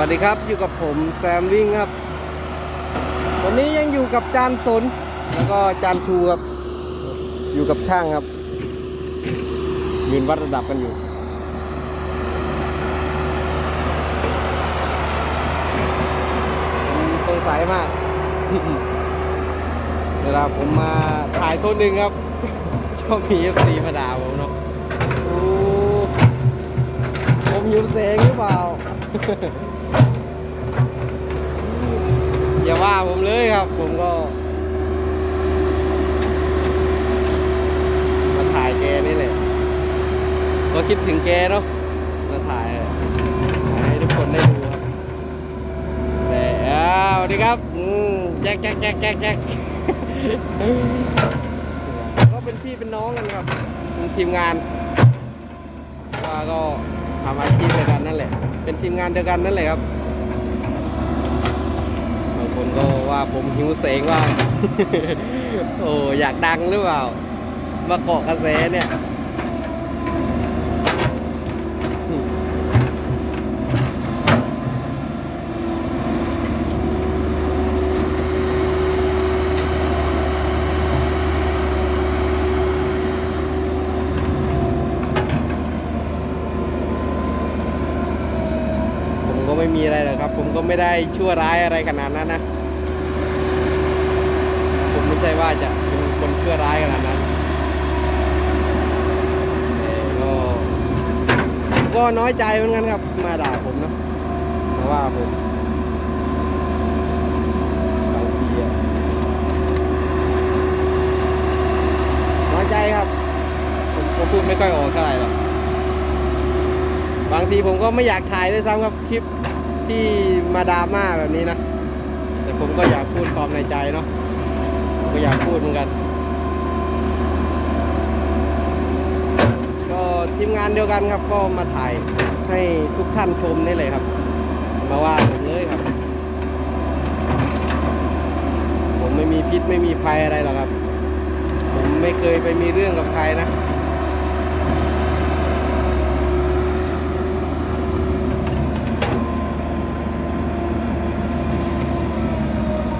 วัสดีครับอยู่กับผมแซมวิ่งครับ วันนี้ยังอยู่กับจานสน แล้วก็จานชูครับ อยู่กับช่างครับ ยืนวัดระดับกันอยู่ สงสัยมากเวลาผมมาถ่ายคนหนึ่งครับชอบมีเอฟซีมาด่าผมเนาะโอ้ผมหิวแสงหรือเปล่า อย่าว่าผมเลยครับ ผมก็มาถ่ายแกนี่แหละก็คิดถึงแกเนาะมาถ่ายให้ทุกคนได้ดูครับแต่อ้วสวัสดีครับอืแจ็คแจ็คแจ็คแจ็คแจ็คก็เป็นพี่เป็นน้องกันครับทีมงานว่าก็ทำอาชีพเดียวกันนั่นแหละ เป็นทีมงานเดียวกันนั่นแหละครับ คนก็ว่าผมหิวเสงว่า โอ้อยากดังหรือเปล่า มาเกาะกระแสเนี่ย ผมก็ไม่มีอะไรหรอ ก็ไม่ได้ชั่วร้ายอะไรขนาดนั้นนะ ผมไม่ใช่ว่าจะเป็นคนชั่วร้ายขนาดนั้นก็ก็น้อยใจเหมือนกันครับ มาด่าผมเนาะมาว่าผมบางทีน้อยใจครับผมก็พูดไม่ค่อยออกเท่าไหร่หรอกบางทีผมก็ไม่อยากถ่ายด้วยซ้ำครับคลิป ที่มาดราม่าแบบนี้นะ แต่ผมก็อยากพูดความในใจเนาะก็อยากพูดเหมือนกัน ก็ทีมงานเดียวกันครับ ก็มาถ่ายให้ทุกท่านชมนี่เลยครับ มาว่าผมเลยครับ ผมไม่มีพิษไม่มีภัยอะไรหรอกครับ ผมไม่เคยไปมีเรื่องกับใครนะ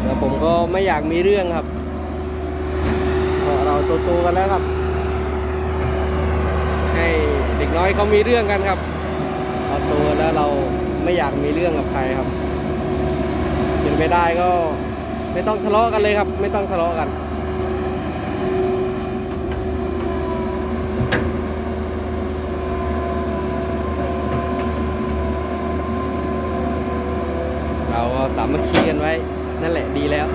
แล้ว ผมก็ไม่อยากมีเรื่องครับเพราะเราโตๆกันแล้วครับ ให้เด็กน้อยเขามีเรื่องกันครับเราโตแล้วเราไม่อยากมีเรื่องกับใครครับเป็นไปได้ก็ไม่ต้องทะเลาะกันเลยครับ ไม่ต้องทะเลาะกันเราก็สามัคคีกันไว้ นั่นแหละดีแล้ว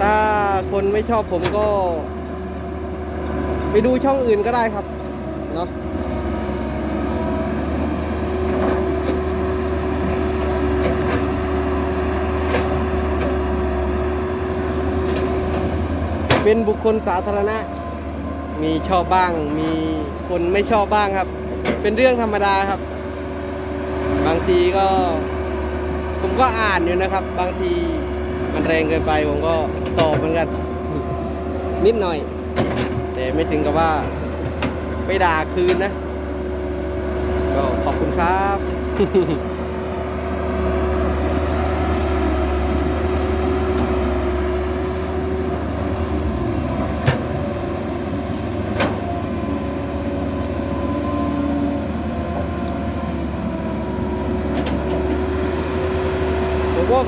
ถ้าคนไม่ชอบผมก็ ไปดูช่องอื่นก็ได้ครับ เนาะเป็นบุคคลสาธารณะ มีชอบบ้าง มีคนไม่ชอบบ้างครับ เป็นเรื่องธรรมดาครับ บางทีก็ ผมก็อ่านอยู่นะครับ บางทีมันแรงเกินไปผมก็ตอบเหมือนกัน นิดหน่อย แต่ไม่ถึงกับว่าไปด่าคืนนะ ก็ขอบคุณครับ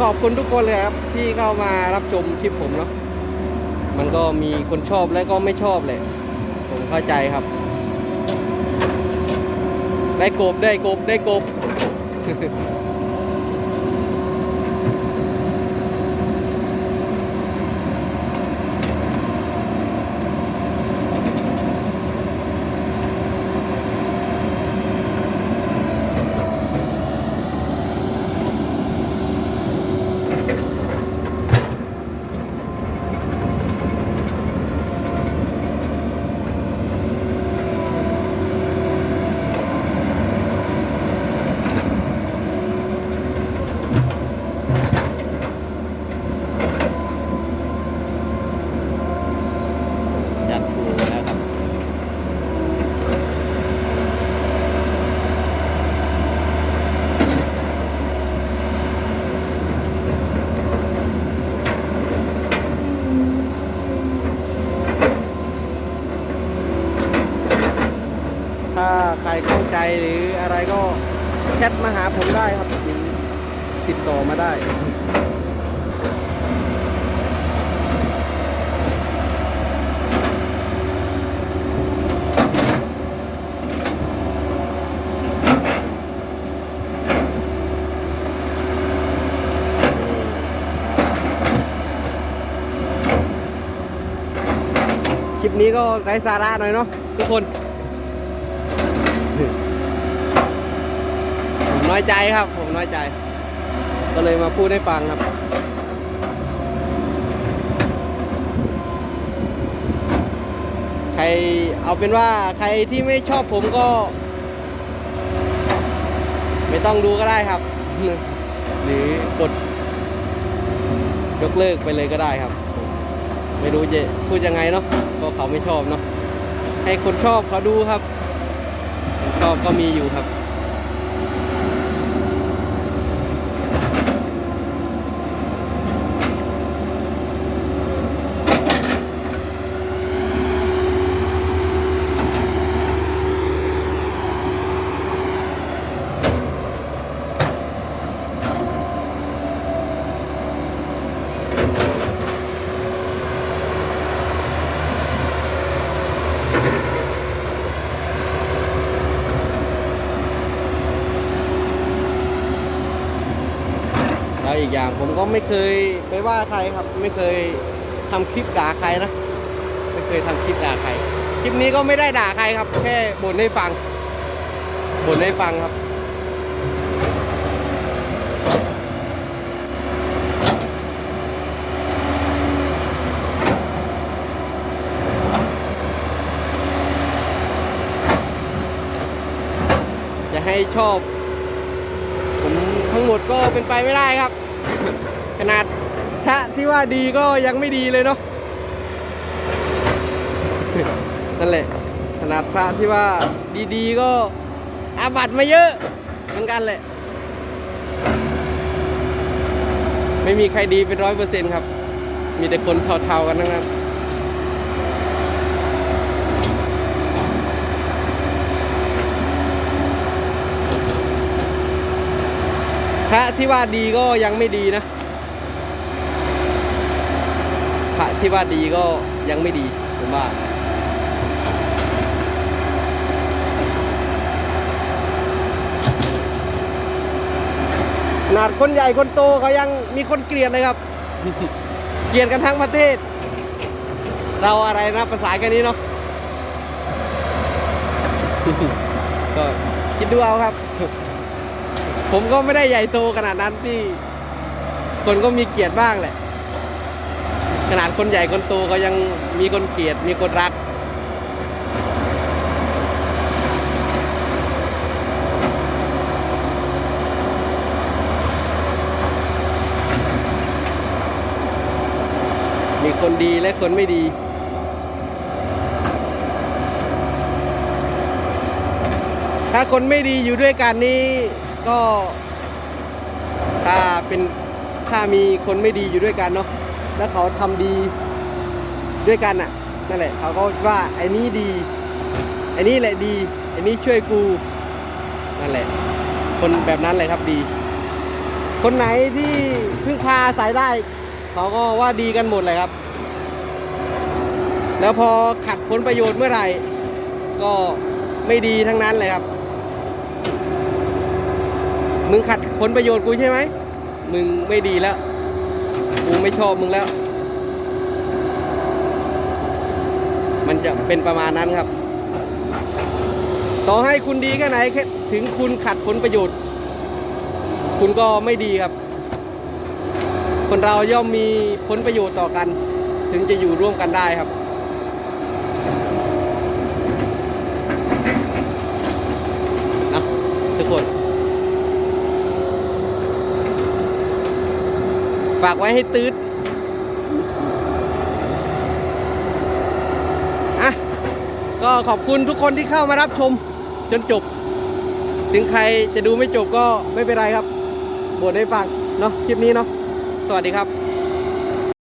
ขอบคุณทุกคนเลยครับที่เข้ามารับชมคลิปผมเนาะมันก็มีคนชอบและก็ไม่ชอบแหละผมเข้าใจครับ ได้กบได้กบได้กบ ผ ก็ แชทมาหาผมได้ครับ ติดต่อมาได้คลิปนี้ก็ไร้สาระหน่อยเนาะทุกคน ผมน้อยใจครับ ผมน้อยใจ ก็เลยมาพูดให้ฟังครับ ใครเอาเป็นว่าใครที่ไม่ชอบผมก็ ไม่ต้องดูก็ได้ครับ หรือกด ยกเลิกไปเลยก็ได้ครับ ไม่รู้จะพูดยังไงเนาะก็เขาไม่ชอบเนาะให้คนชอบเขาดูครับ ชอบก็มีอยู่ครับ อีกอย่าง ผมก็ไม่เคยไปว่าใครครับ ไม่เคยทำคลิปด่าใครนะ ไม่เคยทำคลิปด่าใคร คลิปนี้ก็ไม่ได้ด่าใครครับ แค่บ่นให้ฟังบ่นให้ฟังครับจะให้ชอบ ผมทั้งหมดก็เป็นไปไม่ได้ครับ ขนาดพระที่ว่าดีก็ยังไม่ดีเลยเนาะนั่นแหละ ขนาดพระที่ว่าดีๆก็อาบัตมาเยอะเหมือนกันแหละ ไม่มีใครดีเป็นร้อยเปอร์เซ็นต์ครับ มีแต่คนเท่าๆกันทั้งนั้น ระที่ว่าดีก็ยังไม่ดีนะ พระที่ว่าดีก็ยังไม่ดีผมว่าขนาดคนใหญ่คนโตเขายังมีคนเกลียดเลยครับ เกลียดกันทั้งประเทศ เราอะไรนะภาษาแค่นี้เนาะก็คิดดูเอาครับ ผมก็ไม่ได้ใหญ่โตขนาดนั้นที่ คนก็มีเกียรติบ้างแหละ ขนาดคนใหญ่คนโตเขายังมีคนเกลียดมีคนรัก มีคนดีและคนไม่ดีถ้าคนไม่ดีอยู่ด้วยกันนี่ ก็ถ้าเป็นถ้ามีคนไม่ดีอยู่ด้วยกันเนาะแล้วเขาทำดีด้วยกันอะนั่นแหละเขาก็ว่าไอ้นี้ดีไอ้นี้แหละดีไอ้นี้ช่วยกูนั่นแหละ คนแบบนั้นเลยครับดี คนไหนที่พึ่งพาอายได้เขาก็ว่าดีกันหมดเลยครับ แล้วพอขัดผลประโยชน์เมื่อไหร่ ก็ไม่ดีทั้งนั้นเลยครับ มึงขัดผลประโยชน์กูใช่ไหม มึงไม่ดีแล้ว กูไม่ชอบมึงแล้ว มันจะเป็นประมาณนั้นครับ ต่อให้คุณดีแค่ไหนถึงคุณขัดผลประโยชน์ คุณก็ไม่ดีครับ คนเราย่อมมีผลประโยชน์ต่อกัน ถึงจะอยู่ร่วมกันได้ครับ นะทุกคน ฝากไว้ให้ตืดอะก็ขอบคุณทุกคนที่เข้ามารับชมจนจบ ถึงใครจะดูไม่จบก็ไม่เป็นไรครับบทให้ฟังเนาะคลิปนี้เนาะสวัสดีครับ